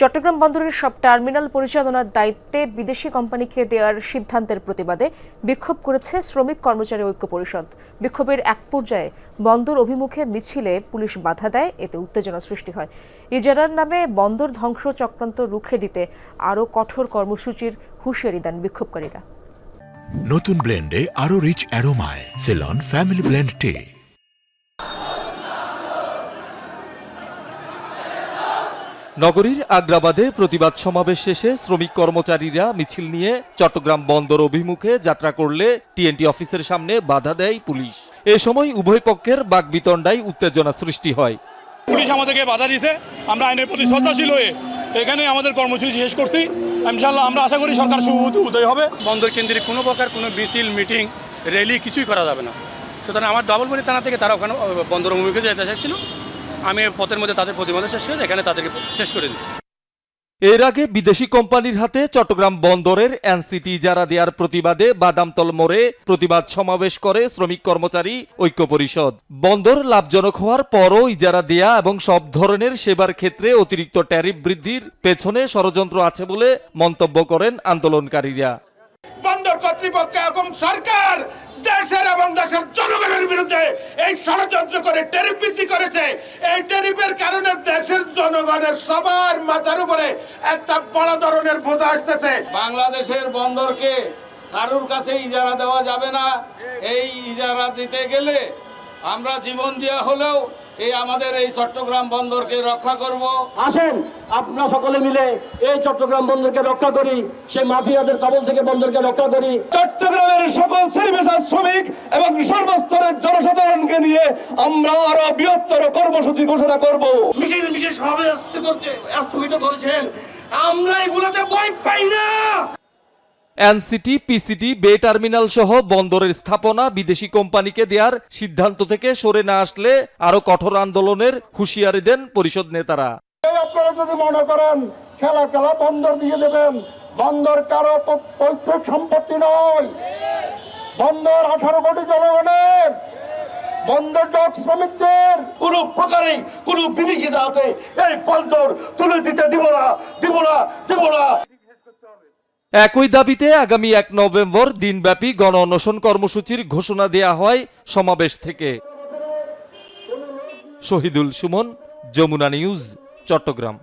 চট্টগ্রাম বন্দরের সব টার্মিনাল পরিচালনার দায়িত্বে বিদেশি কোম্পানিকে দেওয়ার সিদ্ধান্তের প্রতিবাদে বিক্ষোভ করেছে শ্রমিক কর্মচারী ঐক্য পরিষদ। বিক্ষোভের এক পর্যায়ে বন্দর অভিমুখে মিছিলে পুলিশ বাধা দেয়, এতে উত্তেজনা সৃষ্টি হয়। ইজারার নামে বন্দর ধ্বংস চক্রান্ত রুখে দিতে আরও কঠোর কর্মসূচির হুঁশিয়ারি দেন বিক্ষোভকারীরা। নতুন ব্লেন্ডে আরও রিচ অ্যারোমায়, সেলন, ফ্যামিলি ব্লেন্ড টে। নগরীর আগ্রাবাদে প্রতিবাদ সমাবেশ শেষে শ্রমিক কর্মচারীরা মিছিল নিয়ে চট্টগ্রাম বন্দর অভিমুখে যাত্রা করলে টিএনটি অফিসের সামনে বাধা দেয় পুলিশ। এ সময় উভয় পক্ষের বাগবিতণ্ডায় উত্তেজনা সৃষ্টি হয়। পুলিশ আমাদেরকে বাধা দিতে আমরা আইনের প্রতি শ্রদ্ধাশীল হয়ে এখানে আমাদের কর্মসূচি শেষ করছি। ইনশাল্লাহ আমরা আশা করি সরকার শুভ উদয় হবে। বন্দর কেন্দ্রে কোনো প্রকার কোনো মিছিল মিটিং র্যালি কিছুই করা যাবে না। সুতরাং আমার ডবলমণি থানা থেকে তারা ওখানে বন্দর অভিমুখে যেতে চাইছিল। আমি পথের মধ্যে তাদের প্রতিবাদ শেষ করে এখানে তাদেরকে শেষ করে দিচ্ছি। এর আগে বিদেশি কোম্পানির হাতে চট্টগ্রাম বন্দরের এনসিটি ইজারা দেওয়ার প্রতিবাদে বাদামতল মোড়ে প্রতিবাদ সমাবেশ করে শ্রমিক কর্মচারী ঐক্য পরিষদ। বন্দর লাভজনক হওয়ার পরও ইজারা দেয়া এবং সব ধরনের সেবার ক্ষেত্রে অতিরিক্ত ট্যারিফ বৃদ্ধির পেছনে ষড়যন্ত্র আছে বলে মন্তব্য করেন আন্দোলনকারীরা। কর্তৃপক্ষ এবং সরকার দেশের এবং দেশের জনগণের বিরুদ্ধে এই ষড়যন্ত্র করে ট্যারিফ বৃদ্ধি করেছে। এই ট্যারিফের কারণে দেশের জনগণের সবার মাথার উপরে একটা বড় ধরনের বোঝা আসতেছে। বাংলাদেশের বন্দরকে কারুর কাছে ইজারা দেওয়া যাবে না। এই ইজারা দিতে গেলে আমরা জীবন দেওয়া হলেও এই আমাদের এই চট্টগ্রাম বন্দরকে রক্ষা করব। আসেন আপনারা সকলে মিলে এই চট্টগ্রাম বন্দরকে রক্ষা করি সেই মাফিয়াদের কবল থেকে বন্দরকে রক্ষা করি। চট্টগ্রামের সকল শ্রেণীপেশার শ্রমিক এবং সর্বস্তরের জনসাধারণকে নিয়ে আমরা আরও বৃহত্তর কর্মসূচি ঘোষণা করব। মিছিল মিছিল সবে করতে স্থগিত করেছেন আমরা এগুলোতে ভয় পাই না। এনসিটি পিসিটি বে টার্মিনাল সহ বন্দরের স্থাপনা বিদেশি কোম্পানিকে দেওয়ার সিদ্ধান্ত থেকে সরে না আসলে আরও কঠোর আন্দোলনের হুঁশিয়ারি দেন পরিষদ নেতারা। আপনারা যদি মনে করেন খেলা খেলা বন্দর দিয়ে দেবেন বন্দর কারও পৈতৃক সম্পত্তি নয়। বন্দর আঠারো কোটি জনগণের বন্দর ডক শ্রমিকদের। কোন প্রকারে কোন বিদেশি হাতে এই বন্দর তুলে দিতে দিব না দিব না দিব না। একই দাবিতে আগামী এক নভেম্বর দিনব্যাপী গণ অনশন কর্মসূচির ঘোষণা দেয়া হয় সমাবেশ থেকে। শহীদুল সুমন, যমুনা নিউজ, চট্টগ্রাম।